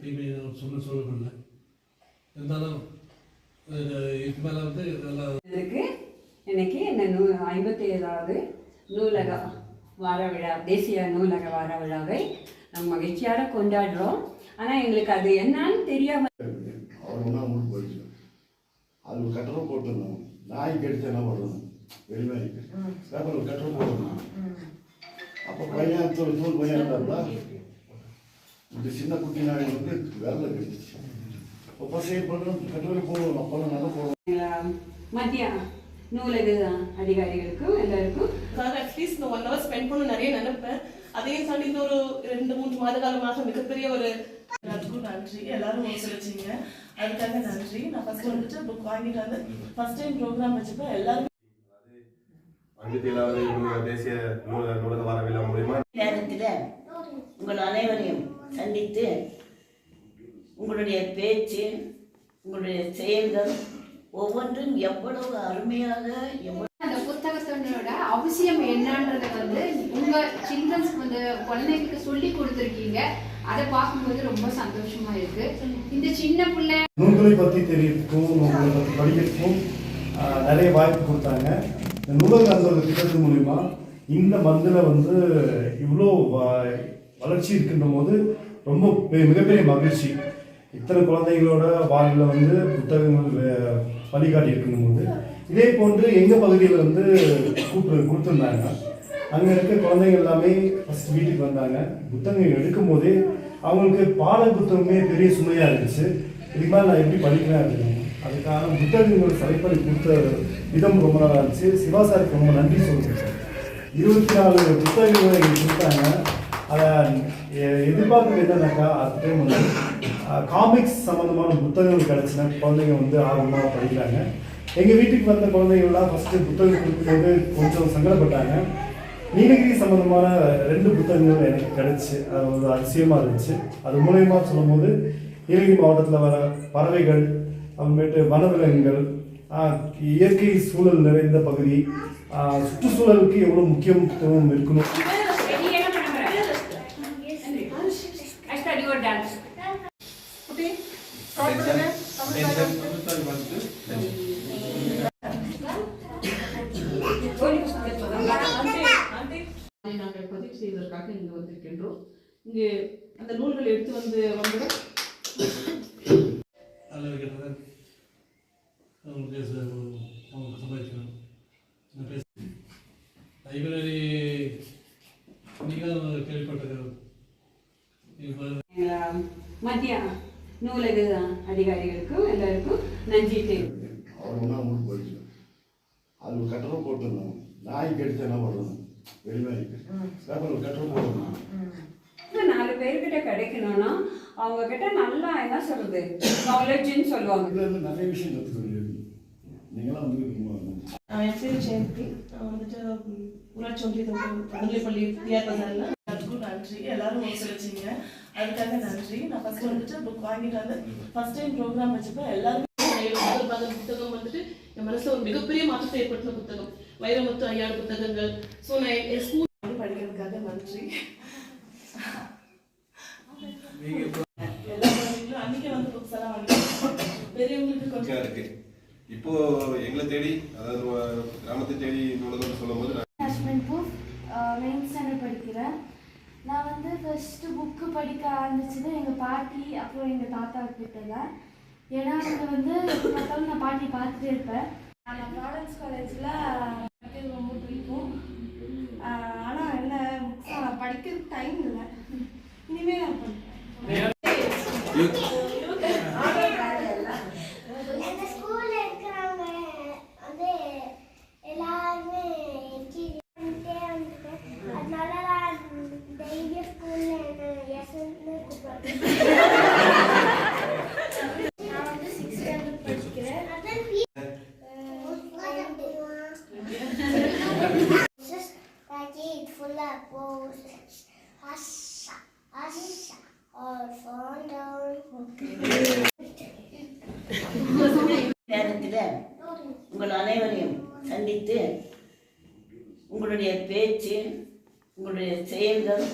தீமை சொன்ன சொல்லப்படல இருந்தாலும் இதுக்கு மேலே வந்து இன்னைக்கு இந்த நூ ஐம்பத்தி ஏழாவது நூலக வார விழா தேசிய நூலக வார விழாவை நம்ம மகிழ்ச்சியாக கொண்டாடுறோம். ஆனால் எங்களுக்கு அது என்னன்னு தெரியாம அது கட்டணம் போட்டுருந்தோம். நாய் கடிச்சு என்ன பண்ணணும் வெளிமாரிக்கு பேப்பரில் கட்டணம் போட்டுருந்தோம். அப்போ பையன் தூள் பையன் இருந்தாப்புல இந்த சின்ன குட்டி நாய் வந்து வேலை கடிச்சிச்சு. அப்போ சரி பண்ணுறோம் கட்டணம் போடுவோம். அப்போல்லாம் நல்லா போடுவோம். அஹ், மத்திய நூலக அதிகாரிகளுக்கும் எல்லாருக்கும் இந்த ஒன் ஹவர் ஸ்பெண்ட் பண்ண நிறைய நினைப்பேன். அதையும் தாண்டி இந்த ஒரு ரெண்டு மூன்று மாத காலமாக மிகப்பெரிய ஒரு எல்லாத்துக்கும் நன்றி. எல்லாரும் ஒத்துழைச்சிங்க அதுக்காக நன்றி. நான் ஃபர்ஸ்ட் வந்துட்டு புக் வாங்கிட்டு வந்து ஃபர்ஸ்ட் டைம் ப்ரோக்ராம் வச்சப்ப எல்லாரும் தேசிய நூலக நூலக வார விழா மூலியமா? நேரத்தில் உங்கள் அனைவரையும் சந்தித்து உங்களுடைய பேச்சு உங்களுடைய செயல்கள் ஒவ்வொன்றும் எவ்வளவு அருமையாக எவ்வளவு அந்த அவசியம் என்னன்றதை வந்து உங்க சில்ட்ரன்ஸ்க்கு வந்து குழந்தைங்களுக்கு சொல்லி கொடுத்துருக்கீங்க. அதை பார்க்கும்போது ரொம்ப சந்தோஷமா இருக்கு. இந்த சின்ன பிள்ளை நூல்களை பற்றி தெரியறதுக்கும் உங்களை பற்றி படிக்கிறதுக்கும் நிறைய வாய்ப்பு கொடுத்தாங்க. இந்த நூலக அன்பர்கள் திட்டத்து மூலிமா இந்த மந்தில் வந்து இவ்வளோ வ- வளர்ச்சி இருக்கின்ற போது ரொம்ப பெ- மிகப்பெரிய மகிழ்ச்சி. இத்தனை குழந்தைகளோட வாழ்வில் வந்து புத்தகங்கள் வழிகாட்டி இருக்கும் போது இதே போன்று எங்கள் பகுதியில் வந்து கூப்பிட்டு கொடுத்துருந்தாங்க. அங்கே இருக்க குழந்தைங்க எல்லாமே ஃபஸ்ட் வீட்டுக்கு வந்தாங்க. புத்தகங்கள் எடுக்கும் போதே அவங்களுக்கு பாட புத்தகமே பெரிய சுமையாக இருந்துச்சு. இதுக்கு மேலே நான் எப்படி படிக்கிறேன் அப்படின்னு அதுக்கான புத்தகங்கள் செலக்ட் கொடுத்த விதம் ரொம்ப நல்லா இருந்துச்சு. சிவா சாருக்கு ரொம்ப நன்றி சொல்லுங்கள் இருபத்தி நாலு புத்தகங்களை எங்களுக்கு கொடுத்தாங்க. அதை எ- எதிர்பார்க்கறது என்னன்னாக்கா அது டைம் வந்து காமிக்ஸ் சம்மந்தமான புத்தகங்கள் கிடச்சினா குழந்தைங்க வந்து ஆர்வமாக படிக்கிறாங்க. எங்கள் வீட்டுக்கு வந்த குழந்தைங்கள்லாம் ஃபஸ்ட்டு புத்தகம் கொடுக்கும்போது கொஞ்சம் சங்கடப்பட்டாங்க. நீலகிரி சம்மந்தமான ரெண்டு புத்தகங்கள் எனக்கு கிடைச்சு. அது ஒரு அதிசயமாக இருந்துச்சு. அது மூலயமா சொல்லும்போது நீலகிரி மாவட்டத்தில் வர பறவைகள் அப்புறமேட்டு வனவிலங்குகள் இயற்கை சூழல் நிறைந்த பகுதி சுற்றுச்சூழலுக்கு எவ்வளோ முக்கியத்துவம் இருக்கணும்? நீ பதிவு செய்வதற்காக இங்கு வந்திருக்கின்றோம். இங்கு அந்த நூல்கள் எடுத்து வந்து பேச லைப்ரரி அஹ், மத்திய நூலக அதிகாரிகளுக்கும் எல்லாருக்கும் நன்றி அவர் ஒன்றா மூட்டு போயிடுச்சு. அது கட்டணம் போட்டுருந்தோம். நாய் கடிச்சு என்ன பண்ணணும்? இன்னும் நாலு பேர்கிட்ட கிடைக்கணும்னா அவங்க கிட்ட நல்லா என்ன சொல்றது? நாலேஜ்னு சொல்லுவாங்க. இதுல இருந்து நிறைய விஷயம் கற்றுக்க வேண்டியது நீங்களாம் வந்து ஆஹ் என் பேர் ஜெயந்தி. நான் வந்துட்டு ஊராட்சி ஒன்றியத்தில் பள்ளி பஜாரில். எல்லாத்துக்கும் நன்றி. எல்லாரும் ஒத்துழைச்சிங்க அதுக்காக நன்றி. நான் ஃபர்ஸ்ட் வந்துட்டு புக் வாங்கிட்டு வந்து ஃபர்ஸ்ட் டைம் ப்ரோக்ராம் வச்சப்ப எல்லாருமே புத்தகம் வந்துட்டு என் மனசுல ஒரு மிகப்பெரிய மாற்றத்தை ஏற்படுத்தின புத்தகம். வைரமுத்து ஐயாடு புத்தகங்கள். ஸோ நான் என் ஸ்கூல் வந்து படிக்கிறதுக்காக நன்றி. அன்னைக்கு வந்து புக்ஸ் எல்லாம் வாங்கி பெரியவங்களுக்கு கொஞ்சம் இருக்கு இப்போ எங்களை தேடி அதாவது கிராமத்தை தேடி நான் ஹஸ்பண்ட் புக் நைன்த் ஸ்டாண்டர்ட் படிக்கிறேன். நான் வந்து ஃபஸ்ட்டு புக்கு படிக்க ஆரம்பிச்சது எங்கள் பாட்டி அப்புறம் எங்கள் தாத்தா கிட்ட தான் ஏன்னா அங்கே வந்து எப்போ பார்த்தாலும் நான் பாட்டி பார்த்துட்டே இருப்பேன். நான் ப்ராடக்ட்ஸ் காலேஜில் படிக்கிறது ரொம்ப பிடிக்கும். ஆனால் என்ன புக்ஸ் படிக்கிறதுக்கு டைம் இல்லை. இனிமேல் நான் பண்ணுறேன் எங்க ஸ்கூல்ல இருக்கிறவங்க வந்து எல்லாருமே பண்ணிட்டே வந்துட்டேன் அதனால டெய்லி ஸ்கூல்ல என்ன எஸ்ன்னு கூப்பிடுறேன் நான் வந்து சிக்ஸ் ஸ்டாண்டர்ட் படிக்கிறேன் Roses. Asha, asha, or fall down. நேரத்தில் உங்கள் அனைவரையும் சந்தித்து உங்களுடைய பேச்சு உங்களுடைய செயல்கள்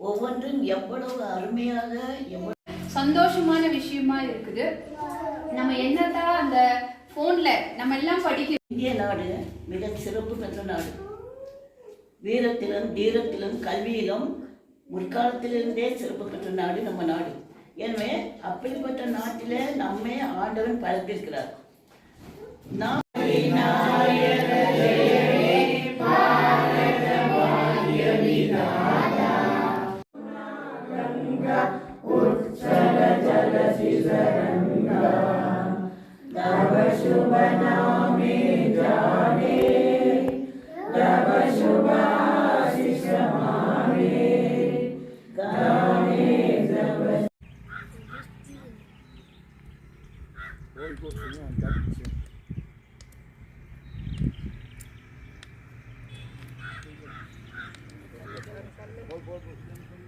ஒவ்வொன்றும் எவ்வளவு அருமையாக எவ்வளவு சந்தோஷமான விஷயமா இருக்குது நம்ம என்னதான் அந்த போன்ல நம்ம எல்லாம் படிக்க இந்திய நாடு மிக சிறப்பு பெற்ற நாடு வீரத்திலும் தீரத்திலும் கல்வியிலும் முற்காலத்திலிருந்தே சிறப்பு பெற்ற நாடு நம்ம நாடு. எனவே அப்படிப்பட்ட நாட்டிலே நம்மை ஆண்டவன் படைத்திருக்கிறார் நாம் Very Vou, vou, vou.